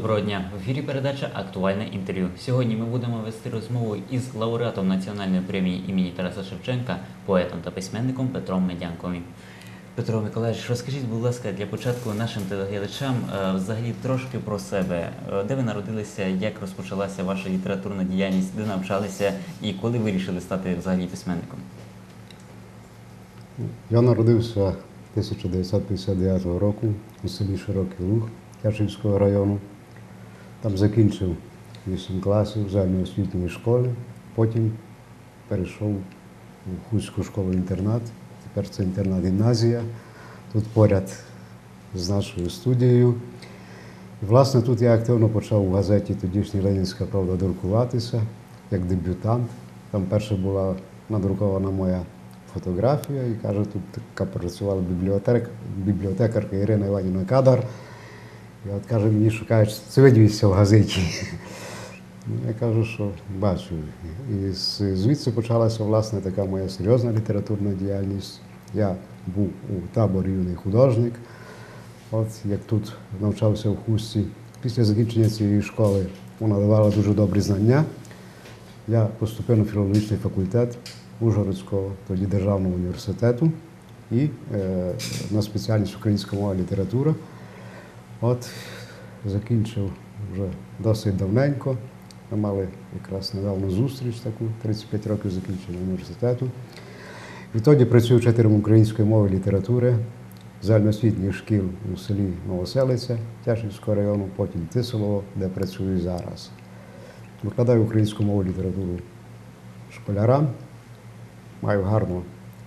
Доброго дня. В ефірі передача Актуальне інтерв'ю. Сьогодні ми будемо вести розмову із лауреатом національної премії імені Тараса Шевченка, поетом та письменником Петром Медянковим. Петро Миколаївич, розкажіть, будь ласка, для початку нашим телеглядачам е, взагалі трошки про себе. Е, Де ви народилися, як розпочалася ваша літературна діяльність, де навчалися і коли вирішили стати взагалі письменником? Я народився 1959 року у селі Широкий Луг Тячівського району. Там закінчив 8 класів в загальноосвітньої школи. Потім перейшов у Хуцьку школу-інтернат. Тепер це інтернат-гімназія. Тут поряд з нашою студією. І, власне, тут я активно почав у газеті тодішній Ленінська правда друкуватися як дебютант. Там перша була надрукована моя фотографія, і каже, тут така працювала бібліотекарка Ірина Іванівна Кадар. І от каже, мені шукають, це видівся в газеті. Я кажу, що бачу. І звідси почалася власне така моя серйозна літературна діяльність. Я був у таборі юний художник. От як тут навчався в хусті. Після закінчення цієї школи вона давала дуже добрі знання. Я поступив на філологічний факультет Ужгородського, тоді державного університету і е, на спеціальність українська мова література. От закінчив вже досить давненько. Ми мали якраз недавно зустріч таку, 35 років закінчення університету. Відтоді працюю вчителем української мови і літератури загальноосвітніх шкіл у селі Новоселиця Тячівського району, потім Тисолово, де працюю зараз. Викладаю українську мову і літературу школярам, маю гарно,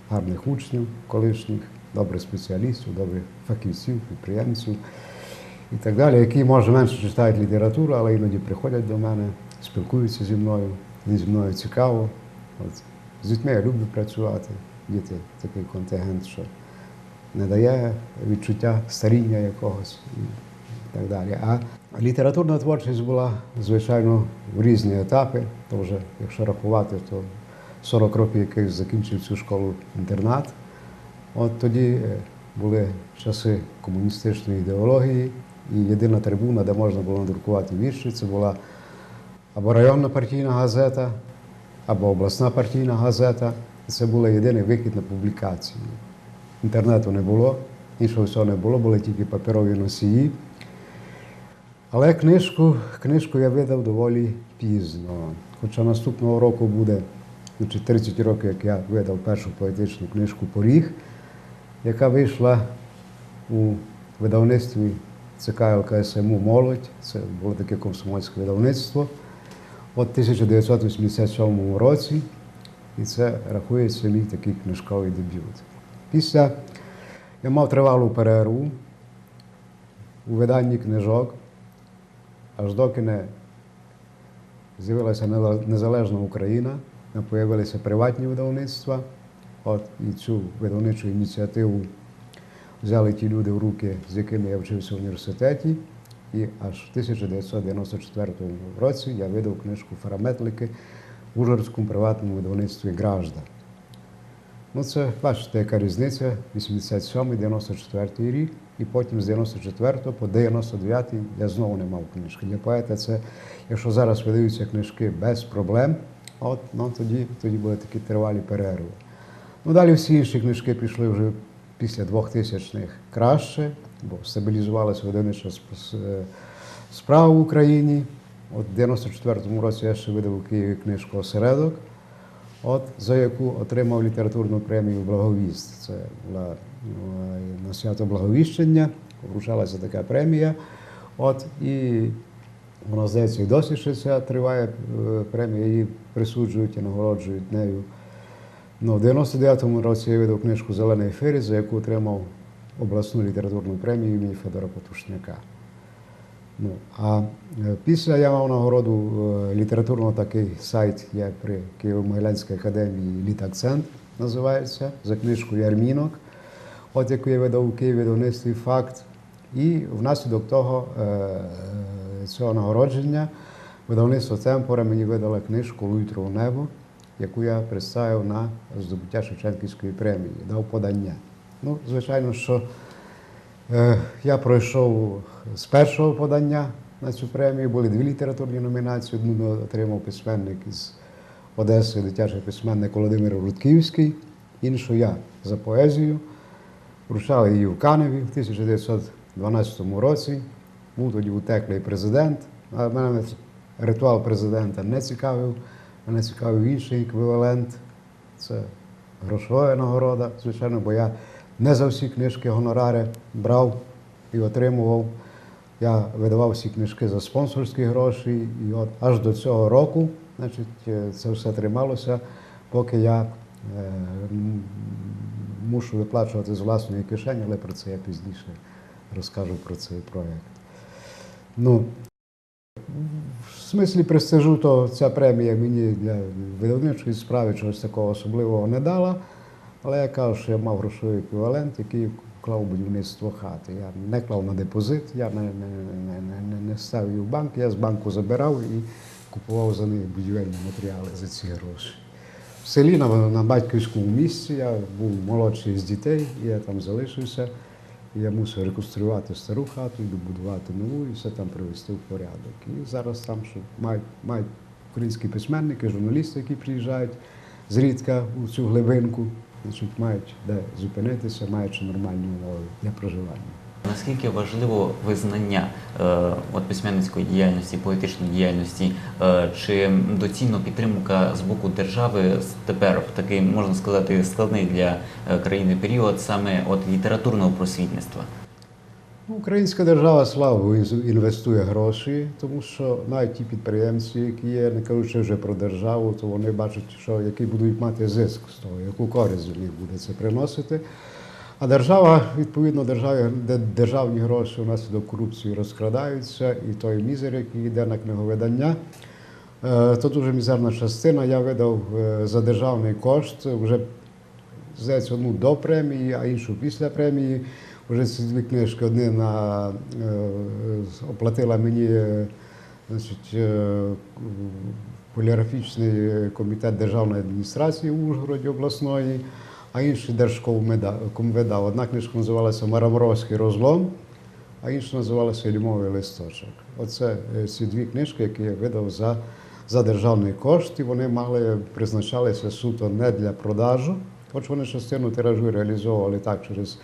гарних учнів, колишніх, добрих спеціалістів, добрих фахівців, підприємців і так далі, які, може, менше читають літературу, але іноді приходять до мене, спілкуються зі мною, їм зі мною цікаво. От. З дітьми я люблю працювати. Діти такий контингент, що не дає відчуття старіння якогось і так далі. А літературна творчість була, звичайно, в різні етапи. То вже, якщо рахувати, то 40 років яких закінчив цю школу-інтернат. От тоді були часи комуністичної ідеології, і єдина трибуна, де можна було надрукувати вірші, це була або районна партійна газета, або обласна партійна газета. Це був єдиний вихід на публікацію. Інтернету не було, іншого всього не було, були тільки паперові носії. Але книжку, книжку я видав доволі пізно. Хоча наступного року буде значить, 30 років, як я видав першу поетичну книжку Поріг, яка вийшла у видавництві ЦК ЛКСМУ Молодь. Це було таке комсомольське видавництво. От 1987 році, і це рахується мій такий книжковий дебют. Після я мав тривалу перерву у виданні книжок, аж доки не з'явилася незалежна Україна, не появилися приватні видавництва. От і цю видавничу ініціативу взяли ті люди в руки, з якими я вчився в університеті. І аж в 1994 році я видав книжку Фараметлики в Ужгородському приватному видавництві Гражда. Ну, це бачите, яка різниця 87-94 рік, і потім з 94 по 99 я знову не мав книжки. Для поета це, якщо зараз видаються книжки без проблем, от ну, тоді, тоді були такі тривалі перерви. Ну, далі всі інші книжки пішли вже після 2000-х краще, бо стабілізувалася видавнича е, справа в Україні. От в 94-му році я ще видав у Києві книжку Осередок, от, за яку отримав літературну премію Благовіст. Це була е, на свято Благовіщення, вручалася така премія. От, і вона, здається, і досі ще ця триває е, премія, її присуджують і нагороджують нею. Ну, в 99-му році я видав книжку Зелений ефір, за яку отримав обласну літературну премію імені Федора Патушняка. Ну, а після я мав нагороду літературного такий сайт є при Києво-Могилянській академії Літакцент називається за книжку Ярмінок, от яку я видав у Києві видавництві факт. І внаслідок того цього нагородження видавництво Темпора мені видало книжку Луйтрове небо, яку я представив на здобуття Шевченківської премії, дав подання. Ну, звичайно, що Е, Я пройшов з першого подання на цю премію. Були дві літературні номінації. Одну отримав письменник із Одеси, дитячий письменник Володимир Рудківський, іншу я за поезію. Вручали її в Каневі в 1912 році. Був тоді утеклий президент. А мене ритуал президента не цікавив. Мене цікавив інший еквівалент. Це грошова нагорода, звичайно, бо я не за всі книжки гонорари брав і отримував. Я видавав всі книжки за спонсорські гроші, і от аж до цього року значить, е, це все трималося, поки я е, мушу виплачувати з власної кишені, але про це я пізніше розкажу про цей проєкт. Ну, смислі престижу, то ця премія мені для видавничої справи чогось такого особливого не дала. Але я кажу, що я мав грошовий еквівалент, який вклав у будівництво хати. Я не клав на депозит, я не, не, не, не, не, ставив її в банк, я з банку забирав і купував за неї будівельні матеріали за ці гроші. В селі на, на батьківському місці я був молодший з дітей, і я там залишився. Я мусив реконструювати стару хату, добудувати нову і все там привести в порядок. І зараз там що мають, мають українські письменники, журналісти, які приїжджають зрідка у цю глибинку, значить, мають де зупинитися, маючи нормальні умови для проживання. Наскільки важливо визнання е, от письменницької діяльності, поетичної діяльності, е, чи доцільно підтримка з боку держави тепер в такий, можна сказати, складний для е, країни період саме от літературного просвітництва? Ну, Українська держава славу інвестує гроші, тому що навіть ті підприємці, які є, не кажучи вже про державу, то вони бачать, що який будуть мати зиск з того, яку користь до них буде це приносити. А держава, відповідно, державі, де державні гроші внаслідок корупції розкрадаються, і той мізер, який йде на книговидання, е, то дуже мізерна частина. Я видав е, за державний кошт вже здається, одну до премії, а іншу після премії. Вже ці дві книжки одні на, е, оплатила мені значить, поліграфічний комітет державної адміністрації в Ужгороді обласної, а інший Держкомведа. Одна книжка називалася Марамровський розлом, а інша називалася Лімовий листочок. Оце е, ці дві книжки, які я видав за, за державний кошт, і вони мали призначалися суто не для продажу, хоч вони частину тиражу реалізовували так через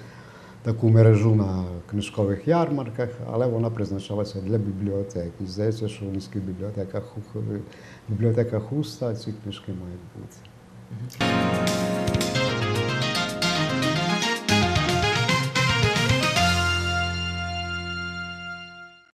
таку мережу на книжкових ярмарках, але вона призначалася для бібліотек. І здається, що в міських бібліотеках, бібліотеках Хуста ці книжки мають бути.